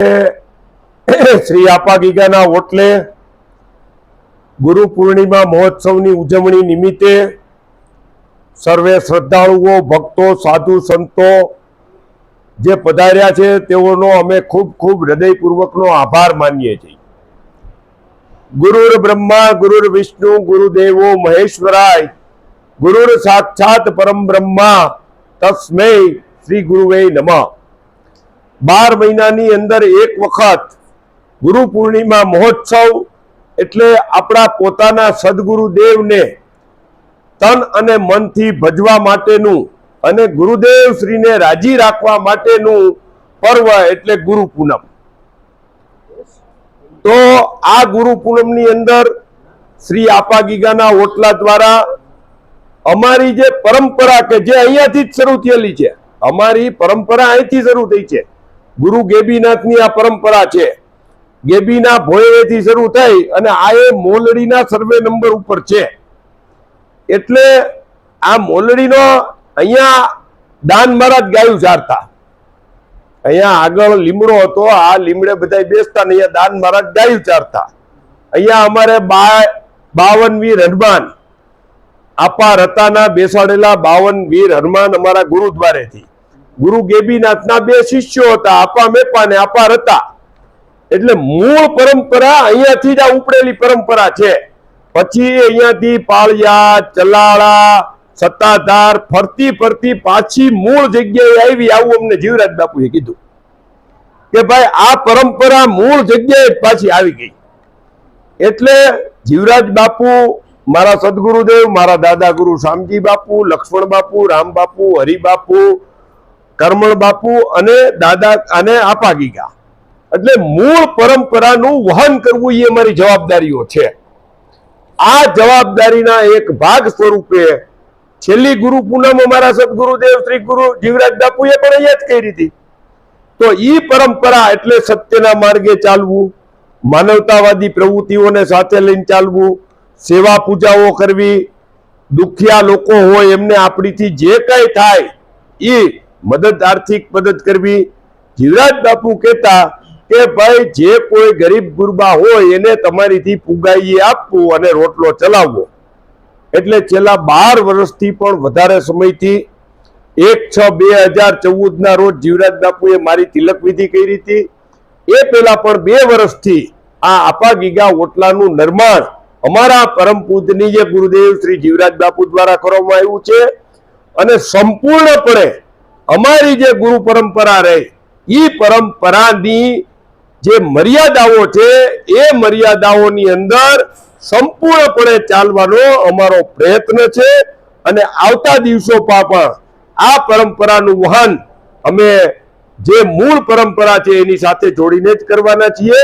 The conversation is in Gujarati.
શ્રી આપા ગીગાના ઓટલે ગુરુ પૂર્ણિમા મહોત્સવની ઉજવણી નિમિત્તે સર્વે શ્રદ્ધાળુઓ, ભક્તો, સાધુ, સંતો જે પધાર્યા છે, તેઓનો અમે ખૂબ ખૂબ હૃદયપૂર્વકનો આભાર માનીએ છીએ. ગુરુર બ્રહ્મા, ગુરુર વિષ્ણુ, ગુરુદેવો, મહેશ્વરાય, ગુરુર સાક્ષાત પરમ બ્રહ્મા તસ્મય શ્રી ગુરુવે નમઃ. બાર મહિનાની અંદર એક વખત ગુરુ પૂર્ણિમા મહોત્સવ એટલે આપણા પોતાના સદગુરુ દેવને તન અને મનથી ભજવા માટેનું અને ગુરુદેવ શ્રીને રાજી રાખવા માટેનું પર્વ એટલે ગુરુ પૂનમ. તો આ ગુરુ પૂનમની અંદર શ્રી આપા ગીગાના ઓટલા દ્વારા અમારી જે પરંપરા કે જે અહીંયાથી જ શરૂ થયેલી છે, અમારી પરંપરા અહીંથી શરૂ થઈ છે. ગુરુ ગેબીનાથની આ પરંપરા છે. ગેબીના ભોયવેથી શરૂ થઈ અને આ એ મોલડીના સર્વે નંબર ઉપર છે. એટલે આ મોલડીનો અહીંયા દાન મહારાજ ગાયું ચારતા અહીંયા આગળ લીમડો હતો, આ લીમડે બધા બેસતા ને અહીંયા દાન મહારાજ ગાયું ચારતા અહીંયા અમારે બાવન વીર હનુમાન, આપા રતાના બેસાડેલા બાવન વીર હનુમાન અમારા ગુરુદ્વારેથી. ગુરુ ગેબીનાથના બે શિષ્યો હતા, આપા મેપા ને અપાર હતા એટલે મૂળ પરંપરા અહીંયાથી જ આ ઉપડેલી પરંપરા છે. પછી અહીંયાથી પાળિયા, ચલાળા, સત્તાધાર, ફરતી ફરતી પાછી મૂળ જગ્યાએ આવી. આવું અમને જીવરાજ બાપુએ કીધું કે ભાઈ, આ પરંપરા મૂળ જગ્યાએ પાછી આવી ગઈ. એટલે જીવરાજ બાપુ, મારા સદગુરુદેવ, મારા દાદા ગુરુ શામજી બાપુ, લક્ષ્મણ બાપુ, રામ બાપુ હરિબાપુ કરમણ બાપુ અને દાદા અને આપા ગીગા. એટલે મૂળ પરંપરાનું વહન કરવું એ મારી જવાબદારીઓ છે. આ જવાબદારીના એક ભાગ સ્વરૂપે છેલ્લી ગુરુ પૂનમ અમારા સદગુરુદેવ શ્રી ગુરુ જીવરાજ બાપુએ પણ અહીંયા જ કરી હતી. તો ઈ પરંપરા એટલે સત્યના માર્ગે ચાલવું, માનવતાવાદી પ્રવૃત્તિઓને સાથે લઈને ચાલવું, સેવા પૂજાઓ કરવી, દુખિયા લોકો હોય એમને આપણીથી જે કઈ થાય એ મદદ, આર્થિક મદદ કરવી. જીવરાજ બાપુ કહેતા કે, ભાઈ, જે કોઈ ગરીબ ગુરબા હોય, એને તમારીથી પુગાઈએ આપવું અને રોટલો ચલાવવો. એટલે છેલ્લા બાર વર્ષથી પણ વધારે સમયથી એક છ બે હજાર ચૌદના રોજ જીવરાજ બાપુએ મારી તિલક વિધિ કરી હતી. એ પહેલા પણ બે વર્ષથી આ આપા ગીગા ઓટલાનું નિર્માણ અમારા પરમ પૂજનીય ગુરુદેવ શ્રી જીવરાજ બાપુ દ્વારા કરવામાં આવ્યું છે. અને સંપૂર્ણપણે અમારી જે ગુરુ પરંપરા રહી એ પરંપરાની જે મર્યાદાઓ છે, એ મર્યાદાઓની અંદર સંપૂર્ણપણે ચાલવાનો અમારો પ્રયત્ન છે અને આવતા દિવસો પણ આ પરંપરાનું વહન અમે જે મૂળ પરંપરા છે એની સાથે જોડીને જ કરવાના છીએ.